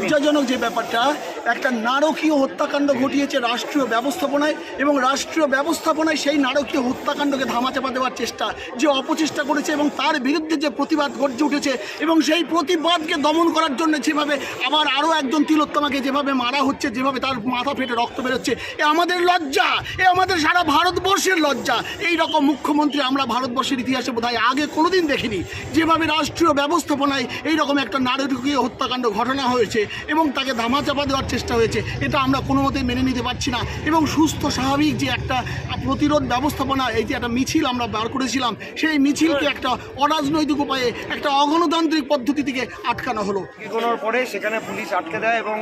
লজ্জাজনক যে ব্যাপারটা একটা নারকীয় হত্যাকাণ্ড ঘটিয়েছে রাষ্ট্রীয় ব্যবস্থাপনায় এবং রাষ্ট্রীয় ব্যবস্থাপনায় সেই নারকীয় হত্যাকাণ্ডকে ধামাচাপা দেওয়ার চেষ্টা যে অপচেষ্টা করেছে এবং তার বিরুদ্ধে যে প্রতিবাদ গর্জে উঠেছে এবং সেই প্রতিবাদকে দমন করার জন্য যেভাবে আবার আরও একজন তিলোত্তমাকে যেভাবে মারা হচ্ছে, যেভাবে তার মাথা ফেটে রক্ত বেরোচ্ছে, এ আমাদের লজ্জা, এ আমাদের সারা ভারতবর্ষের লজ্জা। এই রকম মুখ্যমন্ত্রী আমরা ভারতবর্ষের ইতিহাসে বোধহয় আগে কোনোদিন দেখিনি। যেভাবে রাষ্ট্রীয় ব্যবস্থাপনায় এই রকম একটা নারকীয় হত্যাকাণ্ড ঘটনা হয়েছে এবং তাকে ধামাচাপা দেওয়ার চেষ্টা হয়েছে, এটা আমরা কোনো মতেই মেনে নিতে পারছি না। এবং সুস্থ, স্বাভাবিক যে একটা প্রতিরোধ ব্যবস্থাপনা, এই যে একটা মিছিল আমরা বার করেছিলাম, সেই মিছিলকে একটা অরাজনৈতিক উপায়ে, একটা অগণতান্ত্রিক পদ্ধতি থেকে আটকানো হলো। এগোনোর পরে সেখানে পুলিশ আটকে দেয় এবং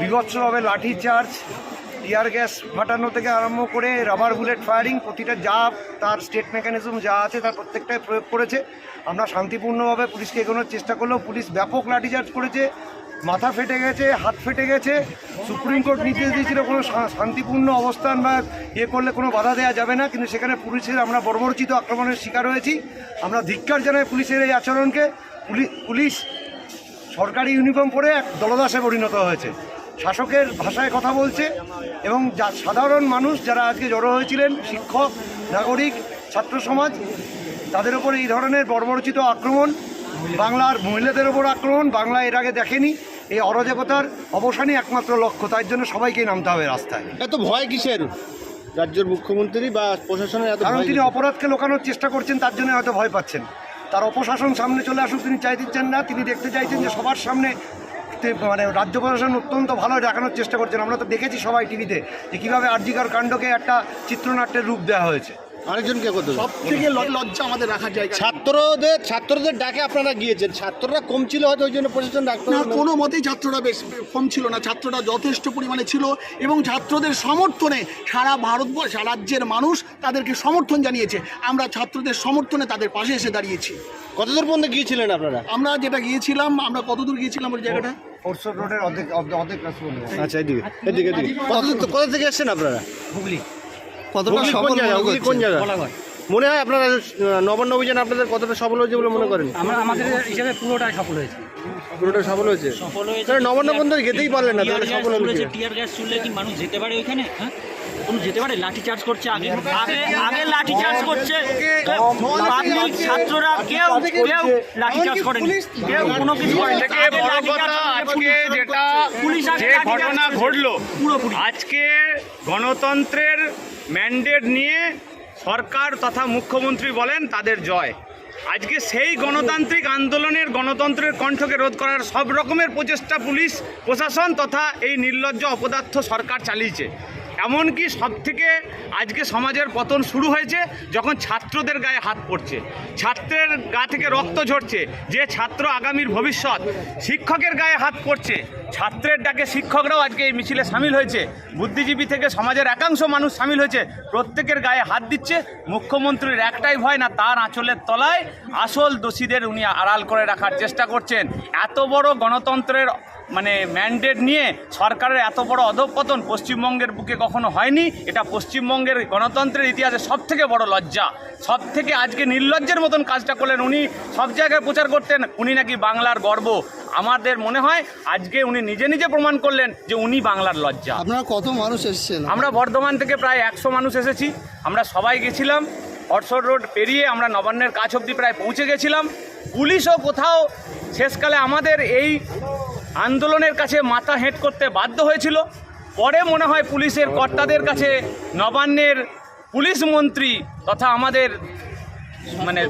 বিভৎসভাবে লাঠি চার্জ টিয়ার গ্যাস ফাটানো থেকে আরম্ভ করে রাবার বুলেট ফায়ারিং, প্রতিটা যা তার স্টেট মেকানিজম যা আছে তার প্রত্যেকটাই প্রয়োগ করেছে। আমরা শান্তিপূর্ণভাবে পুলিশকে এগোনোর চেষ্টা করলেও পুলিশ ব্যাপক লাঠিচার্জ করেছে। মাথা ফেটে গেছে, হাত ফেটে গেছে। সুপ্রিম কোর্ট নির্দেশ দিয়েছিল কোনো শান্তিপূর্ণ অবস্থান বা ইয়ে করলে কোনো বাধা দেওয়া যাবে না, কিন্তু সেখানে পুলিশের আমরা বর্বরচিত আক্রমণের শিকার হয়েছি। আমরা ধিক্কার জানাই পুলিশের এই আচরণকে। পুলি- পুলিশ সরকারি ইউনিফর্ম পরে এক দলদাসে পরিণত হয়েছে। শাসকের ভাষায় কথা বলছে এবং যা সাধারণ মানুষ যারা আজকে জড়ো হয়েছিলেন, শিক্ষক, নাগরিক, ছাত্র সমাজ, তাদের উপর এই ধরনের বর্বরচিত আক্রমণ, বাংলার মহিলাদের ওপর আক্রমণ, বাংলা এর আগে দেখেনি। এই অরাজকতার অবসানই একমাত্র লক্ষ্য তার জন্য সবাইকে নামতে হবে রাস্তায়। এত ভয় কিসের? রাজ্যের মুখ্যমন্ত্রী বা প্রশাসনের এত কারণ তিনি অপরাধকে লোকানোর চেষ্টা করছেন তার জন্য হয়তো ভয় পাচ্ছেন। তার অপশাসন সামনে চলে আসুক তিনি চাইতেছেন না তিনি দেখতে চাইছেন যে সবার সামনে মানে রাজ্য প্রশাসন অত্যন্ত ভালো দেখানোর চেষ্টা করছেন। আমরা তো দেখেছি সবাই টিভিতে যে কীভাবে আরজিকর কাণ্ডকে একটা চিত্রনাট্যের রূপ দেওয়া হয়েছে। আরেকজন কে সব থেকে লজ্জা আমাদের রাখার জায়গা। ছাত্রদের ছাত্রদের ডাকে আপনারা গিয়েছেন। ছাত্ররা কম ছিল হয়তো ওই জন্য প্রশাসন ডাক্তার না কোনো মতেই ছাত্ররা বেশ কম ছিল না। ছাত্ররা যথেষ্ট পরিমাণে ছিল এবং ছাত্রদের সমর্থনে সারা ভারতবর্ষ রাজ্যের মানুষ তাদেরকে সমর্থন জানিয়েছে। আমরা ছাত্রদের সমর্থনে তাদের পাশে এসে দাঁড়িয়েছি। কতদূর পর্যন্ত গিয়েছিলেন আপনারা? আমরা যেটা গিয়েছিলাম আমরা কতদূর গিয়েছিলাম ওই জায়গাটা? অর্ধেক অর্ধেক-। আচ্ছা এদিকে এদিকে এদিকে। কোথা থেকে এসেছেন আপনারা? হুগলি। হুগলি সফল কোন জায়গা মনে হয় আপনারা নবান্ন অভিযান আপনাদের কতটা সফল হয়েছে বলে মনে করেন? আমরা আমাদের হিসাবে পুরোটাই সফল হয়েছে। পুরোটা সফল হয়েছে? সফল হয়েছে নবান্ন বন্ধু যেতেই পারলেন না তাহলে সফল কি? টিয়ার গ্যাস কি মানুষ যেতে পারে ওইখানে? হ্যাঁ? কোনো যেতে পারে? লাঠি চার্জ করছে আগে। আগে আগে লাঠি চার্জ করছে। পাবলিক ছাত্ররা কেউ কেউ লাঠি চার্জ কেউ কোনো কিছু আজকে যেটা পুলিশ যে ঘটনা ঘটলো পুরোপুরি আজকে গণতন্ত্রের ম্যান্ডেট নিয়ে সরকার তথা মুখ্যমন্ত্রী বলেন তাদের জয়। আজকে সেই গণতান্ত্রিক আন্দোলনের গণতন্ত্রের কণ্ঠকে রোধ করার সব রকমের প্রচেষ্টা পুলিশ, প্রশাসন তথা এই নির্লজ্জ অপদার্থ সরকার চালিয়েছে। এমনকি সব থেকে আজকে সমাজের পতন শুরু হয়েছে যখন ছাত্রদের গায়ে হাত পড়ছে। ছাত্রের গা থেকে রক্ত ঝরছে, যে ছাত্র আগামীর ভবিষ্যৎ শিক্ষকের গায়ে হাত পড়ছে। ছাত্রের ডাকে শিক্ষকরাও আজকে এই মিছিলে সামিল হয়েছে। বুদ্ধিজীবী থেকে সমাজের একাংশ মানুষ সামিল হয়েছে। প্রত্যেকের গায়ে হাত দিচ্ছে। মুখ্যমন্ত্রীর একটাই ভয় না, তার আঁচলের তলায় আসল দোষীদের উনি আড়াল করে রাখার চেষ্টা করছেন। এত বড় গণতন্ত্রের মানে ম্যান্ডেট নিয়ে সরকারের এত বড় অধঃপতন পশ্চিমবঙ্গের বুকে কখনো হয়নি। এটা পশ্চিমবঙ্গের গণতন্ত্রের ইতিহাসে সব থেকে বড় লজ্জা। সব থেকে আজকে নির্লজ্জের মতন কাজটা করলেন উনি। সব জায়গায় প্রচার করতেন উনি নাকি বাংলার গর্ব। আমাদের মনে হয় আজকে উনি নিজে নিজে প্রমাণ করলেন যে উনি বাংলার লজ্জা। আপনারা কত মানুষ এসেছেন? আমরা বর্ধমান থেকে প্রায় একশো মানুষ এসেছি। আমরা সবাই গেছিলাম। হটসর রোড পেরিয়ে আমরা নবান্নের কাছ অবধি প্রায় পৌঁছে গেছিলাম। পুলিশও কোথাও শেষকালে আমাদের এই আন্দোলনের কাছে মাথা হেঁট করতে বাধ্য হয়েছিল। পরে মনে হয় পুলিশের কর্তাদের কাছে নবান্নের পুলিশ মন্ত্রী তথা আমাদের মানে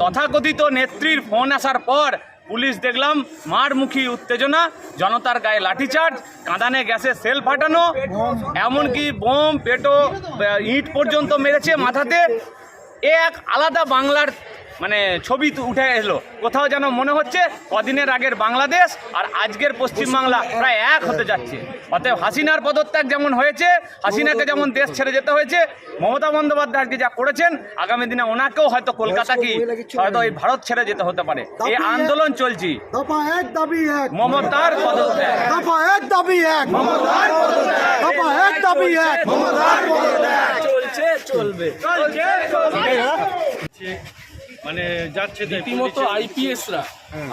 তথাকথিত নেত্রীর ফোন আসার পর পুলিশ দেখলাম, মারমুখী উত্তেজনা, জনতার গায়ে লাঠিচার্জ, কাঁদানে গ্যাসে সেল ফাটানো, এমনকি বোম, পেটো ইট পর্যন্ত মেরেছে মাথাতে। এ এক আলাদা বাংলার মানে ছবি তু- উঠে এলো কোথাও যেন মনে হচ্ছে কদিনের আগের বাংলাদেশ আর আজকের পশ্চিমবাংলা প্রায় এক হতে যাচ্ছে। অতএব হাসিনার পদত্যাগ যেমন হয়েছে হাসিনাকে যেমন দেশ ছেড়ে যেতে হয়েছে মমতা বন্দ্যোপাধ্যায় আজকে যা করেছেন আগামী দিনে ওনাকেও হয়তো কলকাতা কি হয়তো এই ভারত ছেড়ে যেতে হতে পারে। এই আন্দোলন চলছি। মমতার পদত্যাগ। দফা এক মানে যাচ্ছে রীতিমতো আইপিএসরা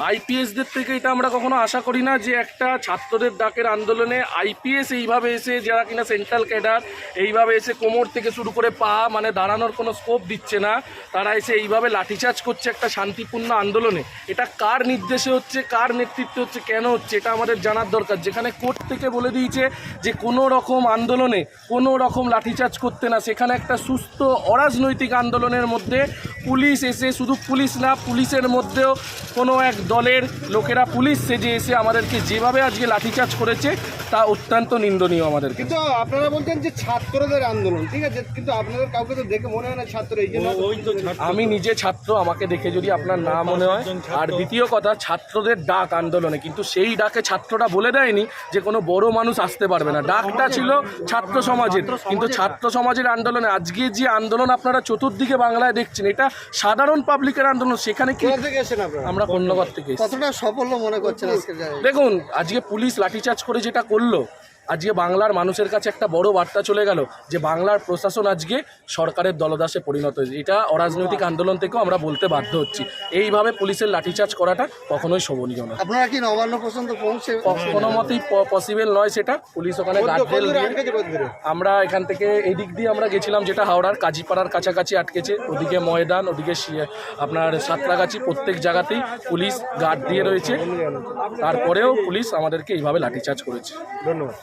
আইপিএসদের থেকে এটা আমরা কখনো আশা করি না যে একটা ছাত্রদের ডাকের আন্দোলনে আইপিএস এইভাবে এসে যারা কিনা সেন্ট্রাল ক্যাডার এইভাবে এসে কোমর থেকে শুরু করে পা মানে দাঁড়ানোর কোনো স্কোপ দিচ্ছে না, তারা এসে এইভাবে লাঠিচার্জ করছে একটা শান্তিপূর্ণ আন্দোলনে। এটা কার নির্দেশে হচ্ছে, কার নেতৃত্বে হচ্ছে, কেন হচ্ছে, এটা আমাদের জানার দরকার। যেখানে কোর্ট থেকে বলে দিয়েছে যে কোনো রকম আন্দোলনে কোনো রকম লাঠিচার্জ করতে না, সেখানে একটা সুস্থ অরাজনৈতিক আন্দোলনের মধ্যে পুলিশ এসে শুধু পুলিশ না, পুলিশের মধ্যেও কোনো এক দলের লোকেরা পুলিশ সেজে এসে আমাদেরকে যেভাবে আজকে লাঠিচার্জ করেছে তা অত্যন্ত নিন্দনীয় আমাদের কিন্তু আপনারা বলছেন যে ছাত্রদের আন্দোলন ঠিক আছে? কিন্তু আপনাদের কাউকে তো দেখে মনে হয় না ছাত্র এই জন্য আমি নিজে ছাত্র আমাকে দেখে যদি আপনার না মনে হয়। আর দ্বিতীয় কথা ছাত্রদের ডাক আন্দোলনে কিন্তু সেই ডাকে ছাত্ররা বলে দেয়নি যে কোনো বড় মানুষ আসতে পারবে না। ডাকটা ছিল ছাত্র সমাজের কিন্তু ছাত্র সমাজের আন্দোলনে আজকে যে আন্দোলন আপনারা চতুর্দিকে বাংলায় দেখছেন এটা সাধারণ পাবলিকের আন্দোলন সেখানে কি কোথা থেকে কন্যগর থেকে কতটা সফল মনে করছেন আজকে দেখুন আজকে পুলিশ লাঠিচার্জ করে যেটা করল আজকে বাংলার মানুষের কাছে একটা বড় বার্তা চলে গেল যে বাংলার প্রশাসন আজকে সরকারের দলদাসে পরিণত হয়েছে। এটা অরাজনৈতিক আন্দোলন থেকেও আমরা বলতে বাধ্য হচ্ছি। এইভাবে পুলিশের লাঠিচার্জ করাটা কখনোই শোভনীয় না আপনারা কি নবান্ন পর্যন্ত পৌঁছে কোনো মতেই পসিবল নয় সেটা। পুলিশ ওখানে আমরা এখান থেকে এদিক দিয়ে আমরা গেছিলাম যেটা হাওড়ার কাজীপাড়ার কাছাকাছি আটকেছে। ওদিকে ময়দান ওদিকে আপনার সাঁতরাগাছি প্রত্যেক জায়গাতেই পুলিশ গার্ড দিয়ে রয়েছে। তারপরেও পুলিশ আমাদেরকে এইভাবে লাঠিচার্জ করেছে। ধন্যবাদ।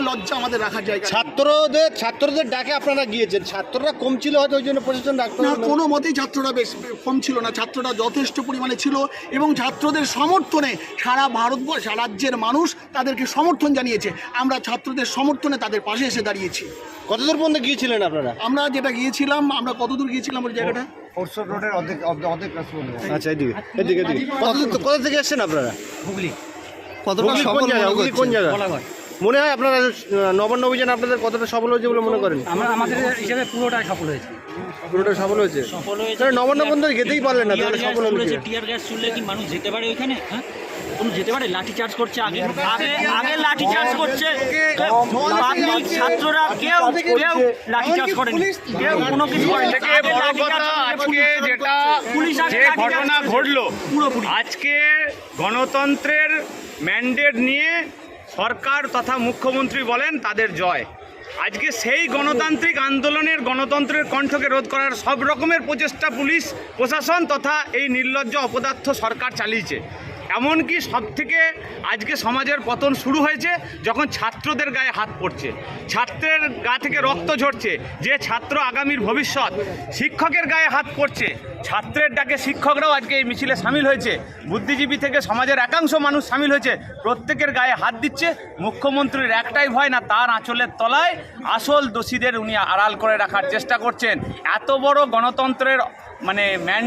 লজ্জা আমাদের রাখার জায়গা ছাত্রদের ছাত্রদের ডাকে আপনারা গিয়েছেন। ছাত্ররা কম ছিল হয়তো ওই জন্য প্রশাসন ডাকতে না কোনো মতেই ছাত্ররা বেশ কম ছিল না। ছাত্ররা যথেষ্ট পরিমাণে ছিল এবং ছাত্রদের সমর্থনে সারা ভারতবর্ষ রাজ্যের মানুষ তাদেরকে সমর্থন জানিয়েছে। আমরা ছাত্রদের সমর্থনে তাদের পাশে এসে দাঁড়িয়েছি। কতদূর পর্যন্ত গিয়েছিলেন আপনারা? আমরা যেটা গিয়েছিলাম আমরা কতদূর গিয়েছিলাম ওই জায়গাটা? রোডের অর্ধেক অর্ধেক-। আচ্ছা এদিকে এদিকে এদিকে। কোথা থেকে এসেছেন আপনারা? হুগলি। কতটা সফল কোন জায়গা কোন জায়গা মনে হয় আপনারা নবান্ন অভিযান আপনাদের কতটা সফল হয়েছে বলে মনে করেন? আমরা আমাদের হিসাবে পুরোটাই সফল হয়েছে। পুরোটা সফল হয়েছে? সফল হয়েছে নবান্ন পর্যন্ত যেতেই পারলেন না তাহলে সফল হলো টিয়ার গ্যাস ছুড়লে কি মানুষ যেতে পারে ওইখানে? হ্যাঁ? কোনো যেতে পারে? লাঠি চার্জ করছে আগে। আগে আগে লাঠি চার্জ করছে। পাবলিক ছাত্ররা কেউ কেউ লাঠি চার্জ করেনি। কেউ কোনো কিছু করেনি। থেকে আগে বড় লাঠি কথা চার্জ আজকে যেটা যে ঘটনা ঘটল আজকে গণতন্ত্রের ম্যান্ডেট নিয়ে সরকার তথা মুখ্যমন্ত্রী বলেন তাদের জয়। আজকে সেই গণতান্ত্রিক আন্দোলনের গণতন্ত্রের কণ্ঠকে রোধ করার সব রকমের প্রচেষ্টা পুলিশ প্রশাসন তথা এই নির্লজ্জ অপদার্থ সরকার চালিয়েছে। এমনকি সব থেকে আজকে সমাজের পতন শুরু হয়েছে যখন ছাত্রদের গায়ে হাত পড়ছে। ছাত্রের গা থেকে রক্ত ঝরছে, যে ছাত্র আগামীর ভবিষ্যৎ শিক্ষকের গায়ে হাত পড়ছে। ছাত্রের ডাকে শিক্ষকরাও আজকে এই মিছিলে সামিল হয়েছে। বুদ্ধিজীবী থেকে সমাজের একাংশ মানুষ সামিল হয়েছে। প্রত্যেকের গায়ে হাত দিচ্ছে। মুখ্যমন্ত্রীর একটাই ভয় না, তার আঁচলের তলায় আসল দোষীদের উনি আড়াল করে রাখার চেষ্টা করছেন। এত বড় গণতন্ত্রের মানে ম্যান